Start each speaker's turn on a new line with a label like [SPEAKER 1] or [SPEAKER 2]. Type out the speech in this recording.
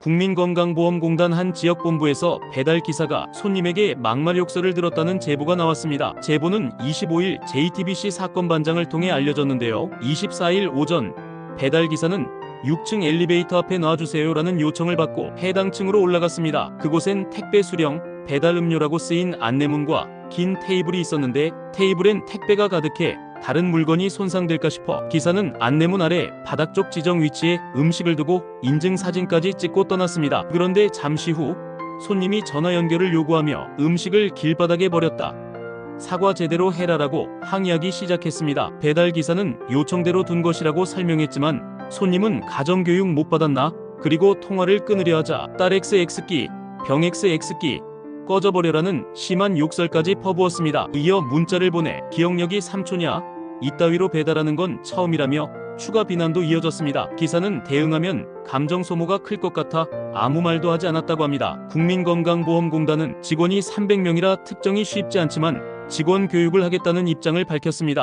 [SPEAKER 1] 국민건강보험공단 한 지역본부에서 배달 기사가 손님에게 막말 욕설을 들었다는 제보가 나왔습니다. 제보는 25일 JTBC 사건 반장을 통해 알려졌는데요. 24일 오전 배달 기사는 6층 엘리베이터 앞에 놔주세요라는 요청을 받고 해당 층으로 올라갔습니다. 그곳엔 택배 수령, 배달 음료라고 쓰인 안내문과 긴 테이블이 있었는데 테이블엔 택배가 가득해 다른 물건이 손상될까 싶어 기사는 안내문 아래 바닥 쪽 지정 위치에 음식을 두고 인증 사진까지 찍고 떠났습니다. 그런데 잠시 후 손님이 전화 연결을 요구하며 음식을 길바닥에 버렸다. 사과 제대로 해라라고 항의하기 시작했습니다. 배달 기사는 요청대로 둔 것이라고 설명했지만 손님은 가정교육 못 받았나? 그리고 통화를 끊으려 하자 딸 XX기, 병 XX기, 꺼져버려라는 심한 욕설까지 퍼부었습니다. 이어 문자를 보내 기억력이 3초냐? 이따위로 배달하는 건 처음이라며 추가 비난도 이어졌습니다. 기사는 대응하면 감정 소모가 클 것 같아 아무 말도 하지 않았다고 합니다. 국민건강보험공단은 직원이 300명이라 특정이 쉽지 않지만 직원 교육을 하겠다는 입장을 밝혔습니다.